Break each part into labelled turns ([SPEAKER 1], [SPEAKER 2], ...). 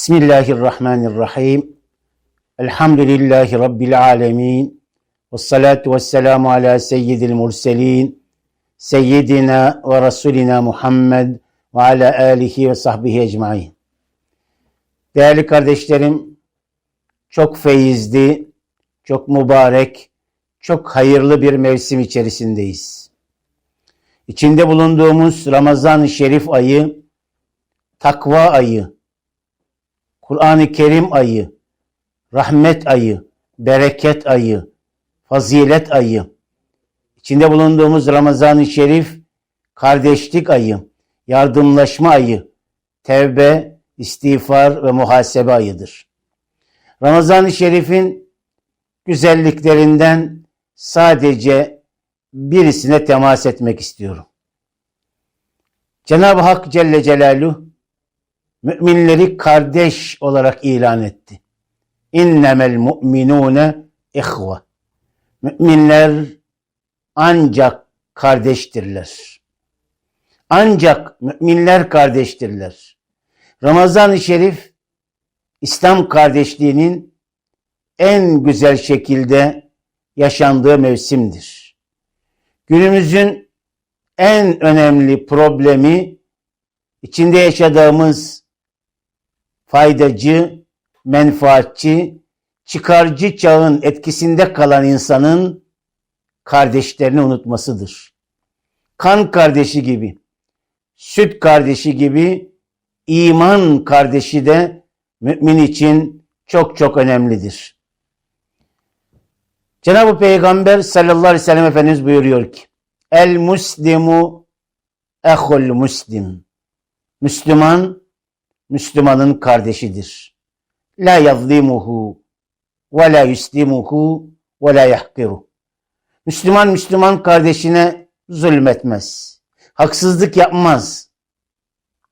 [SPEAKER 1] Bismillahirrahmanirrahim. Elhamdülillahi Rabbil alemin. Ve salatu ve selamu ala seyyidil murselin. Seyyidina ve Resulina Muhammed ve ala alihi ve sahbihi ecmain. Değerli kardeşlerim, çok feyizli, çok mübarek, çok hayırlı bir mevsim içerisindeyiz. İçinde bulunduğumuz Ramazan-ı Şerif ayı, takva ayı, Kur'an-ı Kerim ayı, rahmet ayı, bereket ayı, fazilet ayı, içinde bulunduğumuz Ramazan-ı Şerif, kardeşlik ayı, yardımlaşma ayı, tevbe, istiğfar ve muhasebe ayıdır. Ramazan-ı Şerif'in güzelliklerinden sadece birisine temas etmek istiyorum. Cenab-ı Hak Celle Celaluhu müminleri kardeş olarak ilan etti. İnnemel mu'minune ihve. Müminler ancak kardeştirler. Ancak müminler kardeştirler. Ramazan-ı Şerif İslam kardeşliğinin en güzel şekilde yaşandığı mevsimdir. Günümüzün en önemli problemi içinde yaşadığımız faydacı, menfaatçi, çıkarcı çağın etkisinde kalan insanın kardeşlerini unutmasıdır. Kan kardeşi gibi, süt kardeşi gibi iman kardeşi de mümin için çok çok önemlidir. Cenab-ı Peygamber sallallahu aleyhi ve sellem Efendimiz buyuruyor ki El muslimu ehul muslim. Müslüman Müslümanın kardeşidir. La yazlimuhu ve la yuslimuhu ve la yahkiru. Müslüman Müslüman kardeşine zulmetmez. Haksızlık yapmaz.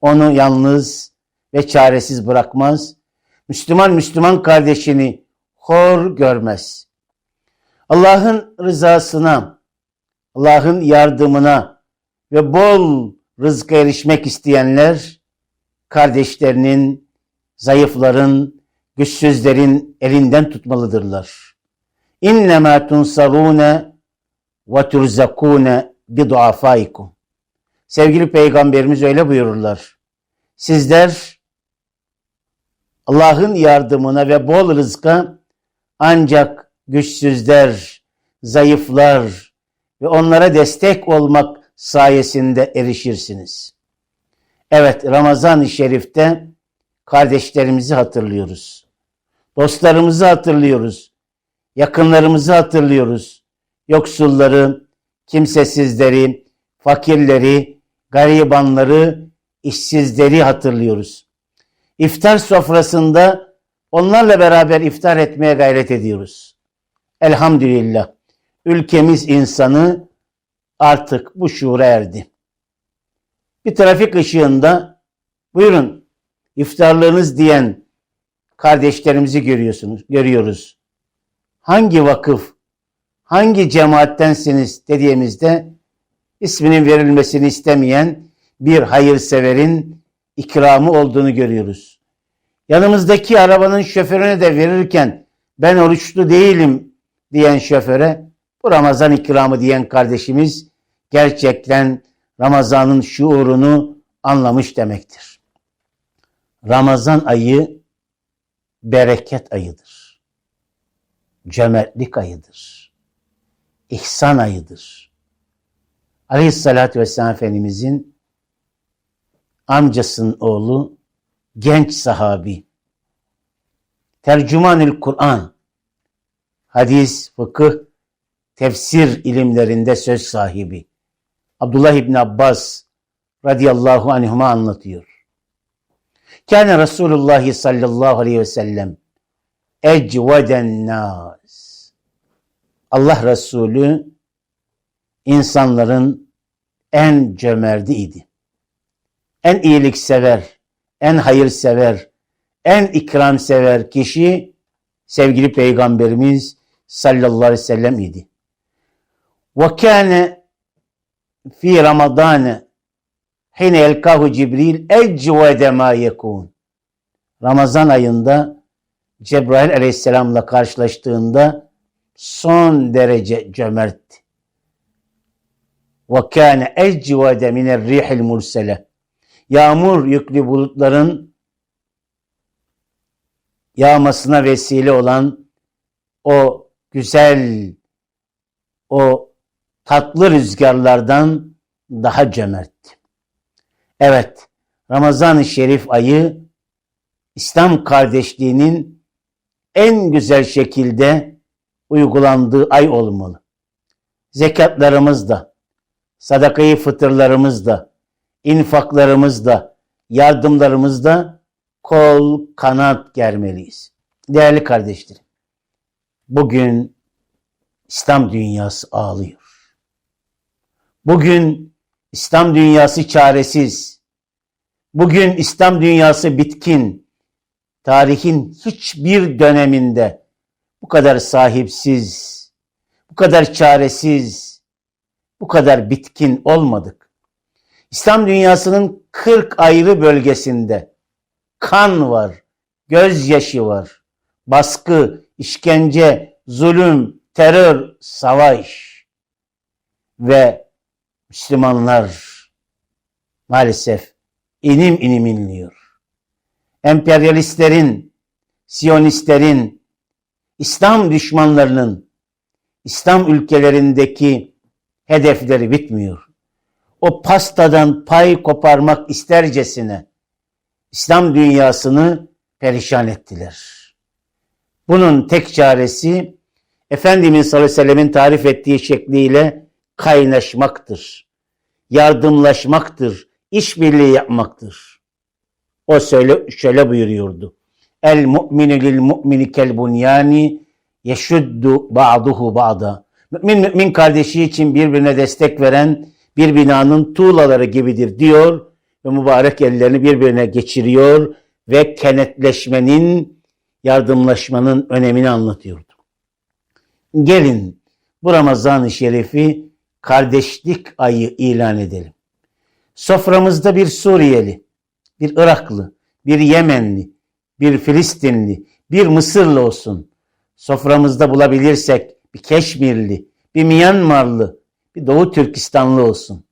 [SPEAKER 1] Onu yalnız ve çaresiz bırakmaz. Müslüman Müslüman kardeşini hor görmez. Allah'ın rızasına, Allah'ın yardımına ve bol rızka erişmek isteyenler kardeşlerinin, zayıfların, güçsüzlerin elinden tutmalıdırlar. İnnemâ tunsarûne ve turzakûne biduafaikum. Sevgili Peygamberimiz öyle buyururlar. Sizler Allah'ın yardımına ve bol rızka ancak güçsüzler, zayıflar ve onlara destek olmak sayesinde erişirsiniz. Evet Ramazan-ı Şerif'te kardeşlerimizi hatırlıyoruz. Dostlarımızı hatırlıyoruz. Yakınlarımızı hatırlıyoruz. Yoksulları, kimsesizleri, fakirleri, garibanları, işsizleri hatırlıyoruz. İftar sofrasında onlarla beraber iftar etmeye gayret ediyoruz. Elhamdülillah ülkemiz insanı artık bu şuura erdi. Bir trafik ışığında buyurun iftarlarınız diyen kardeşlerimizi görüyorsunuz, görüyoruz. Hangi vakıf, hangi cemaattensiniz dediğimizde isminin verilmesini istemeyen bir hayırseverin ikramı olduğunu görüyoruz. Yanımızdaki arabanın şoförüne de verirken ben oruçlu değilim diyen şoföre bu Ramazan ikramı diyen kardeşimiz gerçekten Ramazan'ın şuurunu anlamış demektir. Ramazan ayı bereket ayıdır. Cömertlik ayıdır. İhsan ayıdır. Aleyhissalatü vesselam Efendimizin amcasının oğlu genç sahabi. Tercümanül Kur'an, hadis, fıkıh, tefsir ilimlerinde söz sahibi. Abdullah İbni Abbas radıyallahu anhuma anlatıyor. Kâne Resulullah sallallahu aleyhi ve sellem ecveden nas. Allah Resulü insanların en cömerti idi. En iyiliksever, en hayırsever, en ikramsever kişi sevgili Peygamberimiz sallallahu aleyhi ve sellem idi. Ve kâne fi Ramazan hine yelkahu Cibril ecvede ma yekun. Ramazan ayında Cebrail aleyhisselamla karşılaştığında son derece cömertti. وَكَانَ اَجْوَدَ مِنَ الرِّيحِ الْمُرْسَلَةِ Yağmur yüklü bulutların yağmasına vesile olan o güzel, o tatlı rüzgarlardan daha cömertti. Evet, Ramazan-ı Şerif ayı İslam kardeşliğinin en güzel şekilde uygulandığı ay olmalı. Zekatlarımız da, sadakayı fıtırlarımız da, infaklarımız da, yardımlarımız da kol kanat germeliyiz. Değerli kardeşlerim, bugün İslam dünyası ağlıyor. Bugün İslam dünyası çaresiz. Bugün İslam dünyası bitkin. Tarihin hiçbir döneminde bu kadar sahipsiz, bu kadar çaresiz, bu kadar bitkin olmadık. İslam dünyasının 40 ayrı bölgesinde kan var, gözyaşı var, baskı, işkence, zulüm, terör, savaş ve Müslümanlar maalesef inim inim inliyor. Emperyalistlerin, Siyonistlerin, İslam düşmanlarının İslam ülkelerindeki hedefleri bitmiyor. O pastadan pay koparmak istercesine İslam dünyasını perişan ettiler. Bunun tek çaresi Efendimiz sallallahu aleyhi ve sellemin tarif ettiği şekliyle kaynaşmaktır. Yardımlaşmaktır. işbirliği yapmaktır. O söyle, şöyle buyuruyordu. El mu'minu lil mu'mini kel bunyani yeşuddu ba'duhu ba'da. Mümin mümin kardeşi için birbirine destek veren bir binanın tuğlaları gibidir diyor ve mübarek ellerini birbirine geçiriyor ve kenetleşmenin, yardımlaşmanın önemini anlatıyordu. Gelin bu Ramazan-ı Şerif'i kardeşlik ayı ilan edelim. Soframızda bir Suriyeli, bir Iraklı, bir Yemenli, bir Filistinli, bir Mısırlı olsun. Soframızda bulabilirsek bir Keşmirli, bir Myanmarlı, bir Doğu Türkistanlı olsun.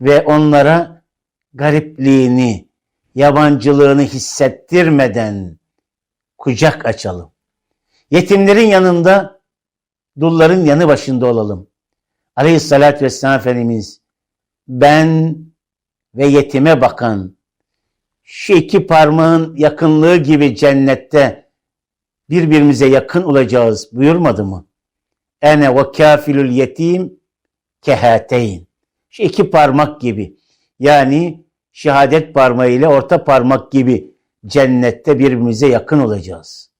[SPEAKER 1] Ve onlara garipliğini, yabancılığını hissettirmeden kucak açalım. Yetimlerin yanında, dulların yanı başında olalım. Aleyhissalatü vesselam Efendimiz ben ve yetime bakan şu iki parmağın yakınlığı gibi cennette birbirimize yakın olacağız buyurmadı mı? Ene ve kafilül yetim kehateyn. Şu iki parmak gibi. Yani şehadet parmağı ile orta parmak gibi cennette birbirimize yakın olacağız.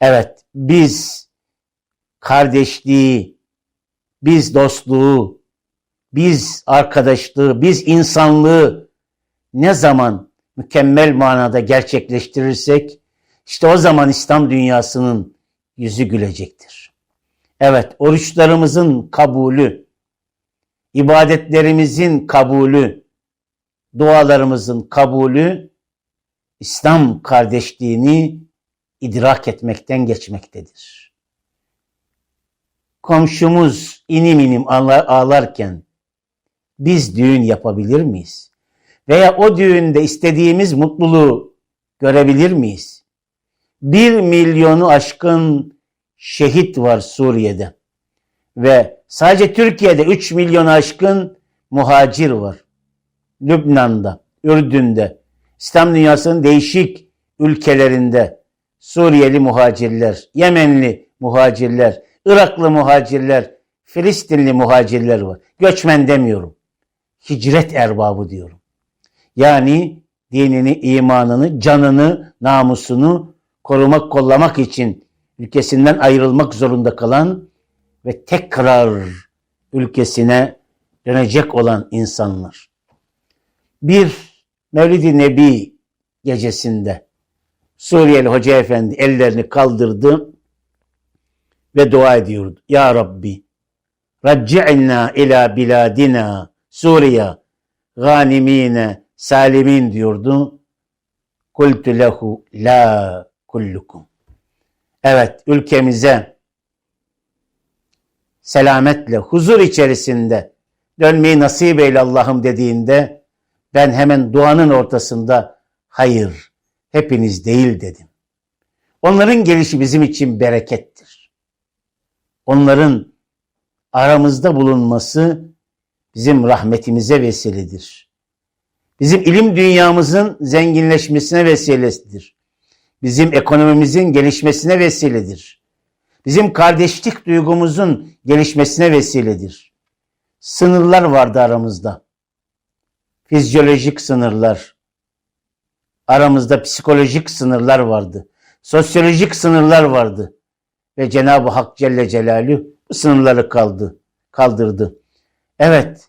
[SPEAKER 1] Evet, biz kardeşliği, biz dostluğu, biz arkadaşlığı, biz insanlığı ne zaman mükemmel manada gerçekleştirirsek işte o zaman İslam dünyasının yüzü gülecektir. Evet, oruçlarımızın kabulü, ibadetlerimizin kabulü, dualarımızın kabulü İslam kardeşliğini idrak etmekten geçmektedir. Komşumuz inim inim ağlarken biz düğün yapabilir miyiz? Veya o düğünde istediğimiz mutluluğu görebilir miyiz? Bir milyonu aşkın şehit var Suriye'de. Ve sadece Türkiye'de 3 milyon aşkın muhacir var. Lübnan'da, Ürdün'de, İslam dünyasının değişik ülkelerinde Suriyeli muhacirler, Yemenli muhacirler, Iraklı muhacirler, Filistinli muhacirler var. Göçmen demiyorum. Hicret erbabı diyorum. Yani dinini, imanını, canını, namusunu korumak, kollamak için ülkesinden ayrılmak zorunda kalan ve tekrar ülkesine dönecek olan insanlar. Bir Mevlid-i Nebi gecesinde Suriyeli Hoca Efendi ellerini kaldırdı ve dua ediyordu. Ya Rabbi Racci'na ila biladina Suriye ganimine salimin diyordu. kultu lehu la kullukum. Evet ülkemize selametle, huzur içerisinde dönmeyi nasip eyle Allah'ım dediğinde ben hemen duanın ortasında hayır hepiniz değil dedim. Onların gelişi bizim için berekettir. Onların aramızda bulunması bizim rahmetimize vesiledir. Bizim ilim dünyamızın zenginleşmesine vesilesidir. Bizim ekonomimizin gelişmesine vesiledir. Bizim kardeşlik duygumuzun gelişmesine vesiledir. Sınırlar vardı aramızda. Fizyolojik sınırlar. Aramızda psikolojik sınırlar vardı. Sosyolojik sınırlar vardı. Ve Cenab-ı Hak Celle Celaluhu bu sınırları kaldı, kaldırdı. Evet,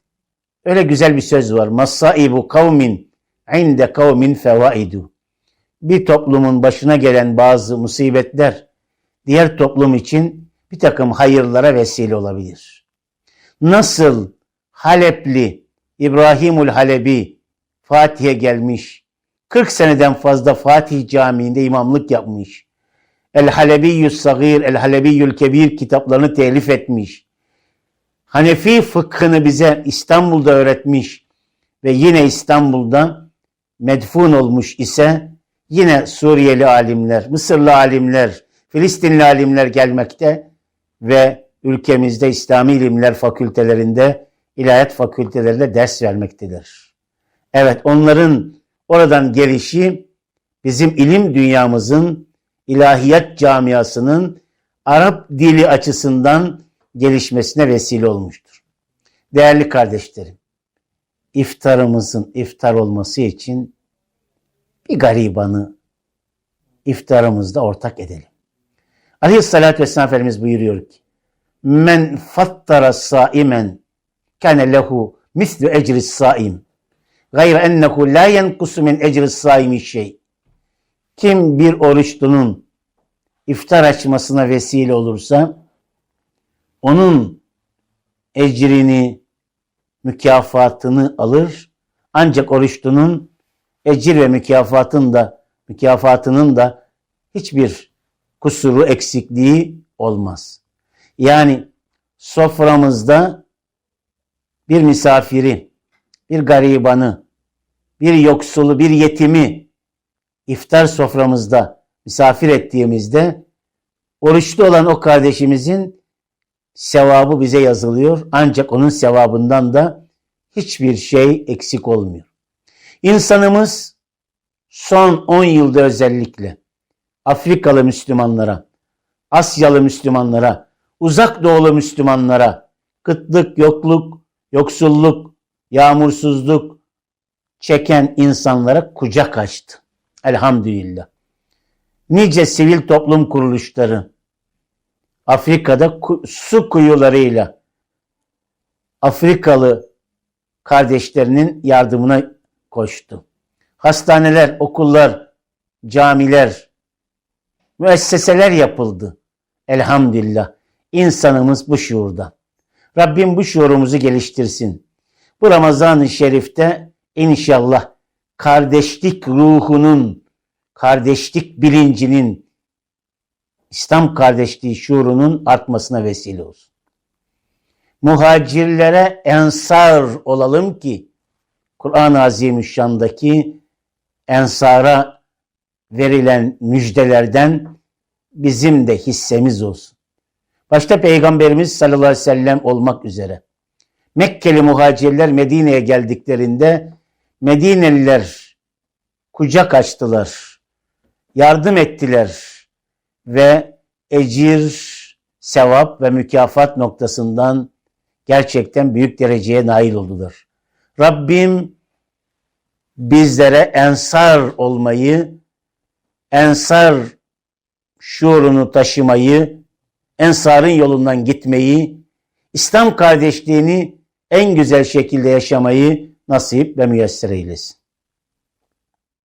[SPEAKER 1] öyle güzel bir söz var. Masaibu kavmin inde kavmin fevaidu. Bir toplumun başına gelen bazı musibetler diğer toplum için bir takım hayırlara vesile olabilir. Nasıl Halepli İbrahimul Halebi Fatih'e gelmiş, 40 seneden fazla Fatih Camii'nde imamlık yapmış. El Halebiyyus Sagir, El Halebiyyül Kebir kitaplarını telif etmiş. Hanefi fıkhını bize İstanbul'da öğretmiş ve yine İstanbul'da medfun olmuş ise yine Suriyeli alimler, Mısırlı alimler, Filistinli alimler gelmekte ve ülkemizde İslami ilimler fakültelerinde, ilahiyat fakültelerinde ders vermektedir. Evet onların oradan gelişi bizim ilim dünyamızın, ilahiyat camiasının Arap dili açısından gelişmesine vesile olmuştur. Değerli kardeşlerim, iftarımızın iftar olması için bir garibanı iftarımızda ortak edelim. Aleyhissalatü vesselam Efendimiz buyuruyor ki Men fattara saimen kâne lehu mislu ecri saim gayre ennehu la yenkusu min ecri saimi şey. Kim bir oruçlunun iftar açmasına vesile olursa onun ecrini, mükafatını alır. Ancak oruçlunun ecir ve mükafatın da mükafatının da hiçbir kusuru, eksikliği olmaz. Yani soframızda bir misafiri, bir garibanı, bir yoksulu, bir yetimi iftar soframızda misafir ettiğimizde oruçlu olan o kardeşimizin sevabı bize yazılıyor. Ancak onun sevabından da hiçbir şey eksik olmuyor. İnsanımız son 10 yılda özellikle Afrikalı Müslümanlara, Asyalı Müslümanlara, Uzak Doğulu Müslümanlara, kıtlık, yokluk, yoksulluk, yağmursuzluk çeken insanlara kucak açtı. Elhamdülillah. Nice sivil toplum kuruluşları Afrika'da su kuyularıyla Afrikalı kardeşlerinin yardımına koştu. Hastaneler, okullar, camiler, müesseseler yapıldı. Elhamdülillah. İnsanımız bu şuurda. Rabbim bu şuurumuzu geliştirsin. Bu Ramazan-ı Şerif'te inşallah kardeşlik ruhunun, kardeşlik bilincinin, İslam kardeşliği şuurunun artmasına vesile olsun. Muhacirlere ensar olalım ki Kur'an-ı Azimüşşan'daki ensara verilen müjdelerden bizim de hissemiz olsun. Başta Peygamberimiz sallallahu aleyhi ve sellem olmak üzere. Mekkeli muhacirler Medine'ye geldiklerinde Medineliler kucak açtılar, yardım ettiler ve ecir, sevap ve mükafat noktasından gerçekten büyük dereceye nail oldular. Rabbim bizlere ensar olmayı, ensar şuurunu taşımayı, ensarın yolundan gitmeyi, İslam kardeşliğini en güzel şekilde yaşamayı nasip ve müyesser eylesin.